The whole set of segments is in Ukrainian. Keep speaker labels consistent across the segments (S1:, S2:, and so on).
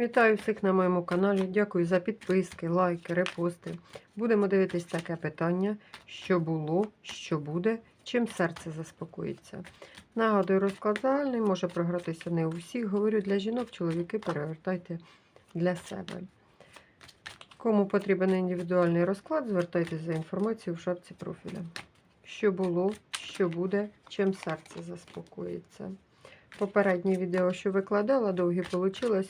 S1: Вітаю всіх на моєму каналі. Дякую за підписки, лайки, репости. Будемо дивитись таке питання, що було, що буде, чим серце заспокоїться. Нагадую, розклад загальний, може програтися не у всіх. Говорю для жінок, чоловіки перевертайте для себе. Кому потрібен індивідуальний розклад, звертайтеся за інформацією в шапці профіля. Що було, що буде, чим серце заспокоїться. Попереднє відео, що викладала, довгі вийшло.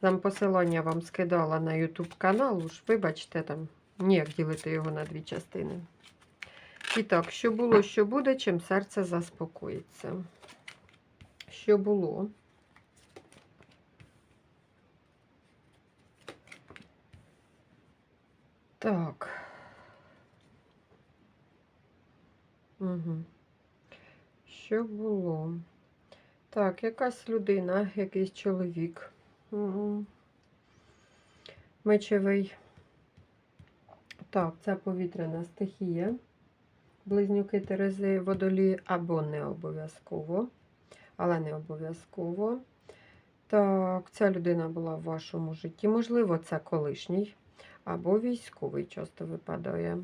S1: Там посилання вам скидала на YouTube канал, уж вибачте, там ніяк ділити його на дві частини. І так, що було, що буде, чим серце заспокоїться. Що було? Так. Угу. Що було? Так, якась людина, якийсь чоловік. Угу. Мечевий. Так, це повітряна стихія. Близнюки Терези водолі або не обов'язково. Але не обов'язково. Так, ця людина була в вашому житті. Можливо, це колишній або військовий часто випадає.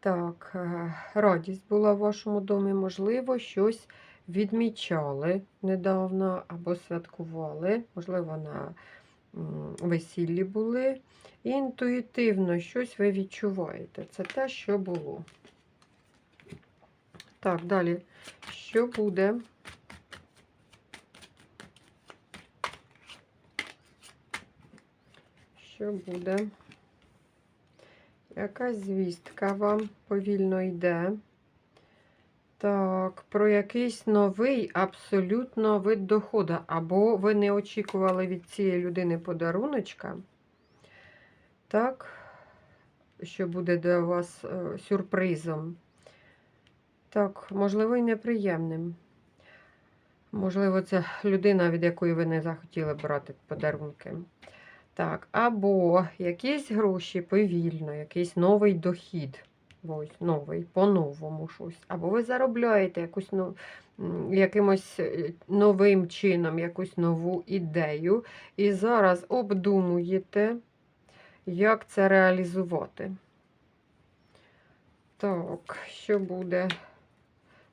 S1: Так, е, радість була в вашому домі, можливо, щось відмічали недавно або святкували, можливо, на весіллі були. І інтуїтивно щось ви відчуваєте. Це те, що було. Так, далі. Що буде? Що буде? Якась звістка вам повільно йде. Так, про якийсь новий абсолютно вид доходу. Або ви не очікували від цієї людини подаруночка. Так, що буде для вас е, сюрпризом. Так, можливо, і неприємним. Можливо, це людина, від якої ви не захотіли брати подарунки. Так, або якісь гроші повільно, якийсь новий дохід. Ось, новий, по-новому щось. Або ви заробляєте якусь ну, якимось е, новим чином, якусь нову ідею. І зараз обдумуєте, як це реалізувати. Так, що буде?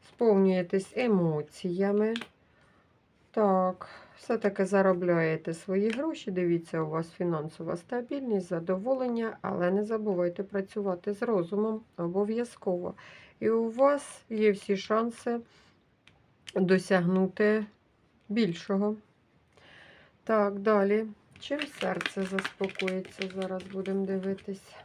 S1: Сповнюєтесь емоціями. Так, все-таки заробляєте свої гроші. Дивіться, у вас фінансова стабільність, задоволення, але не забувайте працювати з розумом обов'язково. І у вас є всі шанси досягнути більшого. Так, далі. Чим серце заспокоїться? Зараз будемо дивитись.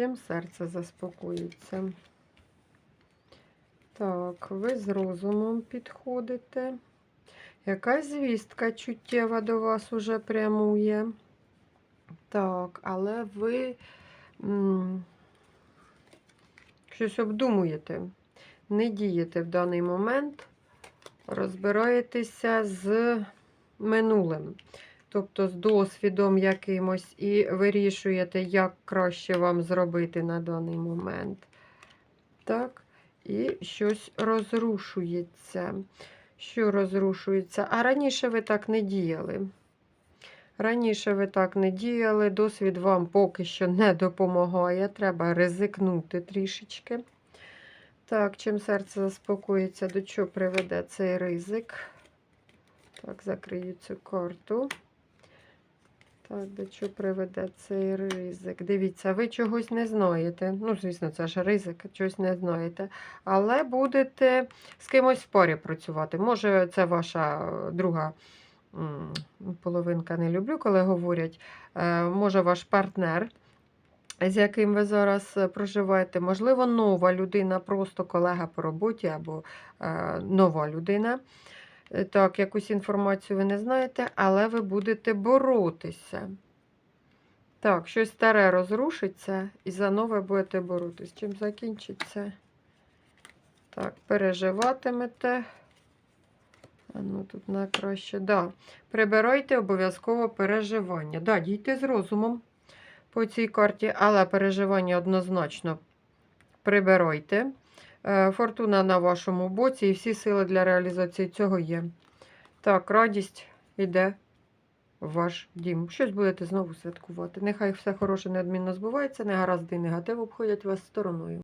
S1: Чим серце заспокоїться? Так, ви з розумом підходите. Якась звістка чуттєва до вас уже прямує. Так, але ви м, щось обдумуєте, не дієте в даний момент, розбираєтеся з минулим тобто з досвідом якимось, і вирішуєте, як краще вам зробити на даний момент. Так, і щось розрушується. Що розрушується? А раніше ви так не діяли. Раніше ви так не діяли, досвід вам поки що не допомагає. Треба ризикнути трішечки. Так, чим серце заспокоїться, до чого приведе цей ризик? Так, закрию цю карту. Так, до чого приведе цей ризик? Дивіться, ви чогось не знаєте. Ну, звісно, це ж ризик, чогось не знаєте. Але будете з кимось в парі працювати. Може, це ваша друга половинка, не люблю, коли говорять. Е, Може, ваш партнер, з яким ви зараз е, проживаєте. Можливо, нова людина, просто колега по роботі або е, нова людина. Е, Так, якусь інформацію ви не знаєте, але ви будете боротися. Так, щось старе розрушиться і за нове будете боротися. Чим закінчиться? Так, переживатимете. Ну тут найкраще. Да. Прибирайте обов'язково переживання. Да, дійте з розумом по цій карті, але переживання однозначно прибирайте. Е, Фортуна на вашому боці і всі сили для реалізації цього є. Так, радість йде в ваш дім. Щось будете знову святкувати. Нехай все хороше неодмінно збувається, негаразди і негатив обходять вас стороною.